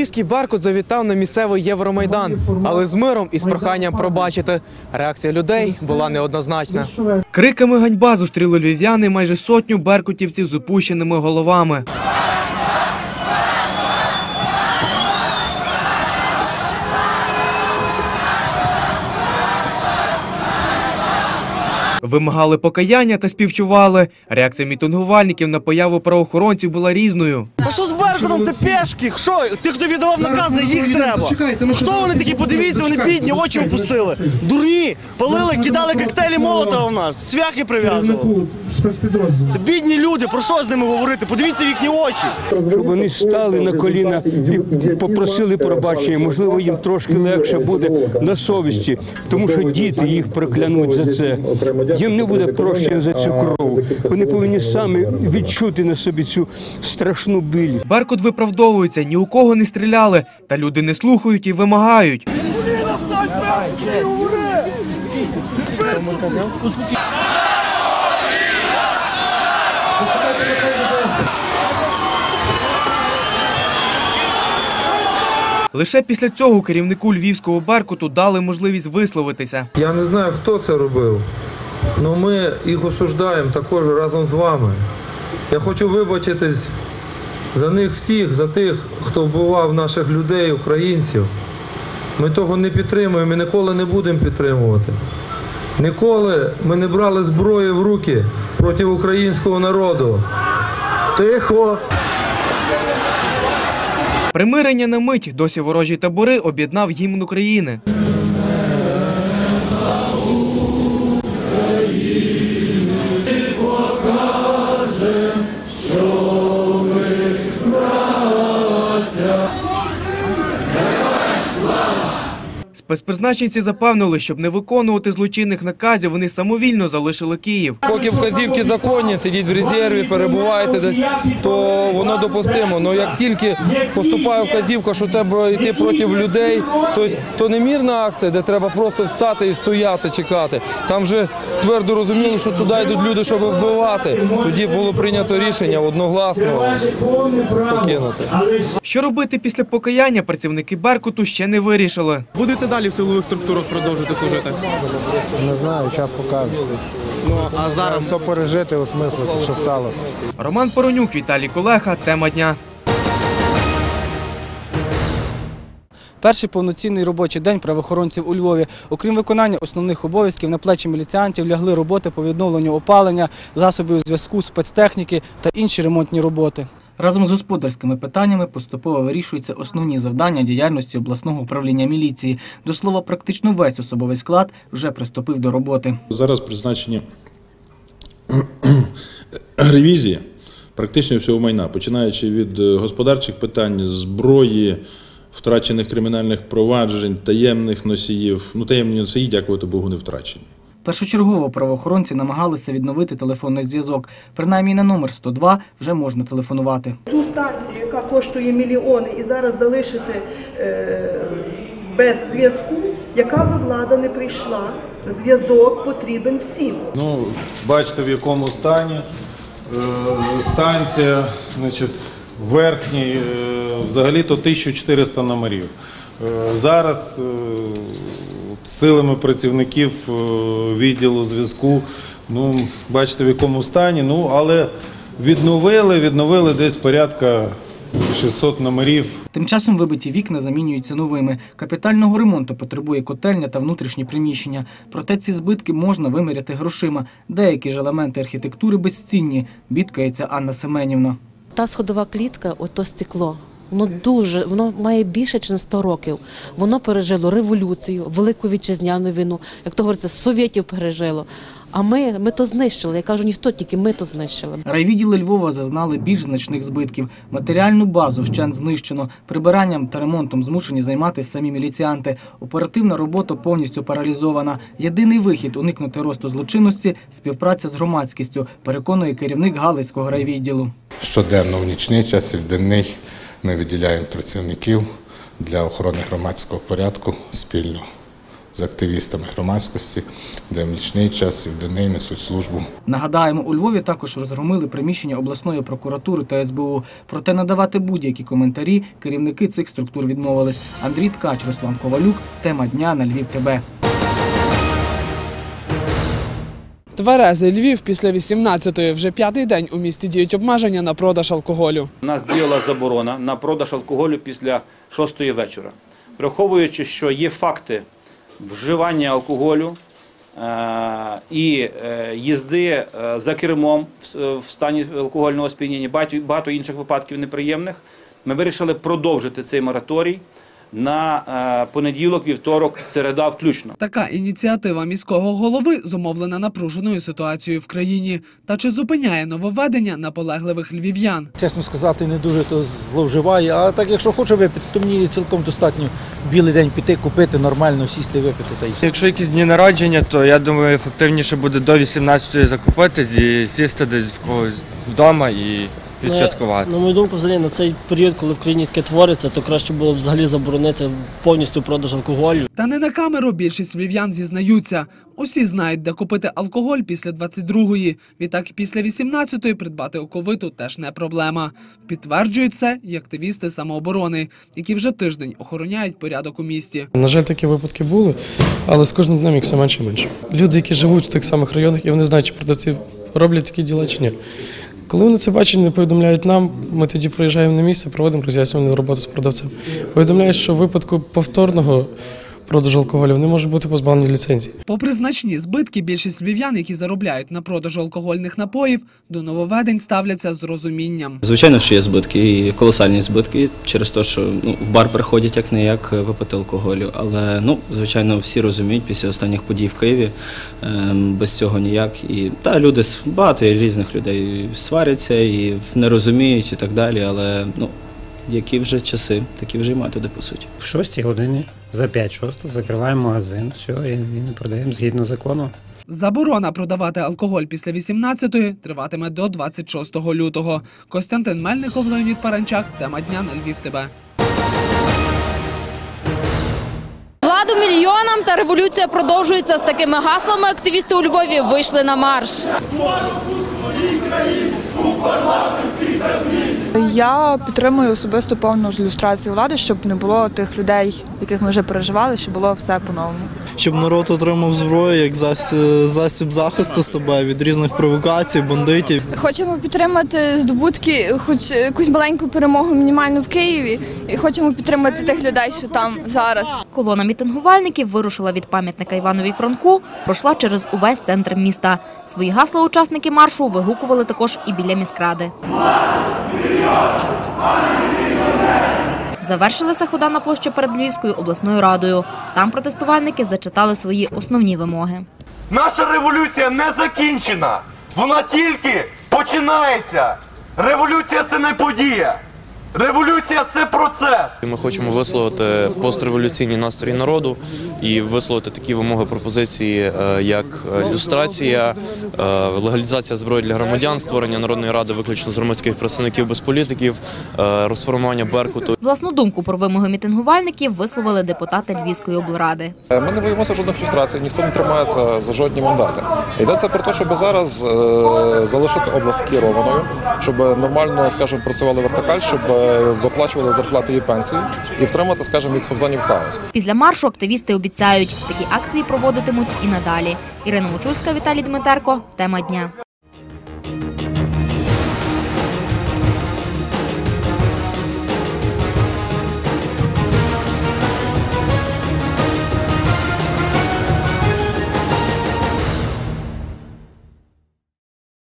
Львівський Беркут завітав на місцевий Євромайдан, але з миром і з проханням пробачити. Реакція людей була неоднозначна. Криками ганьба зустріли львів'яни майже сотню беркутівців з опущеними головами. Вимагали покаяння та співчували. Реакція мітингувальників на появу правоохоронців була різною. Та що з Беркутом? Це пешки. Що? Ти, хто віддавав накази, їх треба. Хто вони такі? Подивіться, вони бідні, очі опустили. Дурні, палили, кидали коктейлі молота у нас, цвяхи прив'язували. Це бідні люди, про що з ними говорити? Подивіться в їхні очі. щоб вони стали на коліна і попросили пробачення. Можливо, їм трошки легше буде на совісті, тому що діти їх проклянуть за це. Їм не буде прощення за цю кров. Вони повинні самі відчути на собі цю страшну біль. Беркут виправдовується, ні у кого не стріляли, та люди не слухають і вимагають. Лише після цього керівнику львівського Беркуту дали можливість висловитися. Я не знаю, хто це робив, але ми їх осуждаємо також разом з вами. Я хочу вибачитись за них всіх, за тих, хто вбивав наших людей, українців. Ми того не підтримуємо і ніколи не будемо підтримувати. Ніколи ми не брали зброї в руки проти українського народу. Тихо. Примирення на мить досі ворожі табори об'єднав гімн України. Спецпризначенці запевнили, щоб не виконувати злочинних наказів, вони самовільно залишили Київ. Поки вказівки законні, сидіть в резерві, перебуваєте десь, то воно допустимо. Але як тільки поступає вказівка, що треба йти проти людей, то, то не мірна акція, де треба просто встати і стояти, чекати. Там вже твердо розуміли, що туди йдуть люди, щоб вбивати. Тоді було прийнято рішення одногласно покинути. Що робити після покаяння, працівники Беркуту ще не вирішили. Будете далі в силових структурах продовжувати служити? Не знаю, час покаже. Ну а зараз Все пережити, осмислити, що сталося. Роман Поронюк, Віталій Колеха. Тема дня. Перший повноцінний робочий день правоохоронців у Львові. Окрім виконання основних обов'язків, на плечі міліціантів лягли роботи по відновленню опалення, засобів зв'язку, спецтехніки та інші ремонтні роботи. Разом з господарськими питаннями поступово вирішуються основні завдання діяльності обласного управління міліції. До слова, практично весь особовий склад вже приступив до роботи. Зараз призначені ревізії практично всього майна, починаючи від е, господарчих питань, зброї, втрачених кримінальних проваджень, таємних носіїв. Ну, таємні носії, дякувати Богу, не втрачені. Першочергово правоохоронці намагалися відновити телефонний зв'язок. Принаймні на номер 102 вже можна телефонувати. Ту станцію, яка коштує мільйони, і зараз залишити е, без зв'язку, яка би влада не прийшла, зв'язок потрібен всім. Ну, бачите, в якому стані е, станція, значить, верхній, е, взагалі-то 1400 номерів. Е, Зараз силами працівників е, відділу зв'язку, ну, бачите, в якому стані, ну, але відновили, відновили десь порядка 600 номерів. Тим часом вибиті вікна замінюються новими. Капітального ремонту потребує котельня та внутрішні приміщення. Проте ці збитки можна виміряти грошима. Деякі ж елементи архітектури безцінні, бідкається Анна Семенівна. Та сходова клітка, ото стекло. Воно дуже, воно має більше, ніж 100 років. Воно пережило революцію, велику вітчизняну війну, як то говориться, совєтів пережило. А ми, ми то знищили. Я кажу, ніхто, тільки ми то знищили. Райвідділи Львова зазнали більш значних збитків. Матеріальну базу вщент знищено. Прибиранням та ремонтом змушені займатися самі міліціанти. Оперативна робота повністю паралізована. Єдиний вихід уникнути росту злочинності співпраця з громадськістю, переконує керівник Галицького райвідділу. Щоденно в нічний час і в денний ми виділяємо працівників для охорони громадського порядку спільно з активістами громадськості, де в нічний час і в денний несуть службу. Нагадаємо, у Львові також розгромили приміщення обласної прокуратури та СБУ. Проте надавати будь-які коментарі керівники цих структур відмовились. Андрій Ткач, Руслан Ковалюк. Тема дня на Львів. ТБ. Тверезий Львів після 18-ї вже п'ятий день у місті діють обмеження на продаж алкоголю. У нас діяла заборона на продаж алкоголю після 6 вечора. Враховуючи, що є факти вживання алкоголю е, і е, їзди е, за кермом в, стані алкогольного сп'яніння, багато інших випадків неприємних, ми вирішили продовжити цей мораторій на е, понеділок, вівторок, середа включно. Така ініціатива міського голови зумовлена напруженою ситуацією в країні. Та чи зупиняє нововведення наполегливих львів'ян? Чесно сказати, не дуже то зловживаю. А так, якщо хоче випити, то мені цілком достатньо білий день піти, купити, нормально сісти, випити та й. Якщо якісь дні народження, то я думаю, ефективніше буде до 18-ї закупитись і сісти десь в когось вдома і відсвяткувати. На мою думку, взагалі на цей період, коли в країні таке твориться, то краще було б взагалі заборонити повністю продаж алкоголю. Та не на камеру більшість львів'ян зізнаються. Усі знають, де купити алкоголь після 22-ї. Відтак після 18-ї придбати оковиту теж не проблема. Підтверджують це і активісти самооборони, які вже тиждень охороняють порядок у місті. На жаль, такі випадки були, але з кожним днем їх все менше і менше. Люди, які живуть в тих самих районах, і вони знають, чи продавці роблять такі діла чи ні. Коли вони це бачать, не повідомляють нам, ми тоді приїжджаємо на місце, проводимо роз'яснювальну роботу з продавцем. Повідомляють, що в випадку повторного продажу алкоголю вони можуть бути позбавлені ліцензії. Попри значні збитки, більшість львів'ян, які заробляють на продажу алкогольних напоїв, до нововведень ставляться з розумінням. Звичайно, що є збитки, і колосальні збитки через те, що ну, в бар приходять як не як випити алкоголю. Але ну, звичайно, всі розуміють після останніх подій в Києві ем, без цього ніяк. І та люди багато різних людей сваряться і не розуміють і так далі. Але ну, які вже часи, такі вже й методи по суті. В 6 годині за 5-6 закриваємо магазин, все, і, і продаємо згідно закону. Заборона продавати алкоголь після 18-ї триватиме до 26 лютого. Костянтин Мельников, Леонід Паранчак. Тема дня на Львів. ТБ. Владу мільйонам та революція продовжується з такими гаслами. Активісти у Львові вийшли на марш. Я підтримую особисто повну люстрацію влади, щоб не було тих людей, яких ми вже переживали, щоб було все по-новому. щоб народ отримав зброю як засіб, захисту себе від різних провокацій, бандитів. Хочемо підтримати здобутки, хоч якусь маленьку перемогу мінімальну в Києві, і хочемо підтримати тих людей, що там зараз. Колона мітингувальників вирушила від пам'ятника Іванові Франку, пройшла через увесь центр міста. Свої гасла учасники маршу вигукували також і біля міськради. Завершилася хода на площу перед Львівською обласною радою. Там протестувальники зачитали свої основні вимоги. Наша революція не закінчена. Вона тільки починається. Революція це не подія. Революція це процес. Ми хочемо висловити постреволюційні настрої народу і висловити такі вимоги пропозиції, е, як е, люстрація, е, легалізація зброї для громадян, створення народної ради виключно з громадських представників без політиків, розформування Беркуту. Власну думку про вимоги мітингувальників висловили депутати Львівської облради. Ми не боїмося жодних фрустрацій, ніхто не тримається за жодні мандати. Йдеться про те, щоб зараз залишити область керованою, щоб нормально, скажімо, працювали вертикаль, щоб е, виплачували зарплати і пенсії, і втримати, скажімо, від сковзанів хаос. Після маршу активісти обіцяють, такі акції проводитимуть і надалі. Ірина Мочуська, Віталій Дмитерко. Тема дня.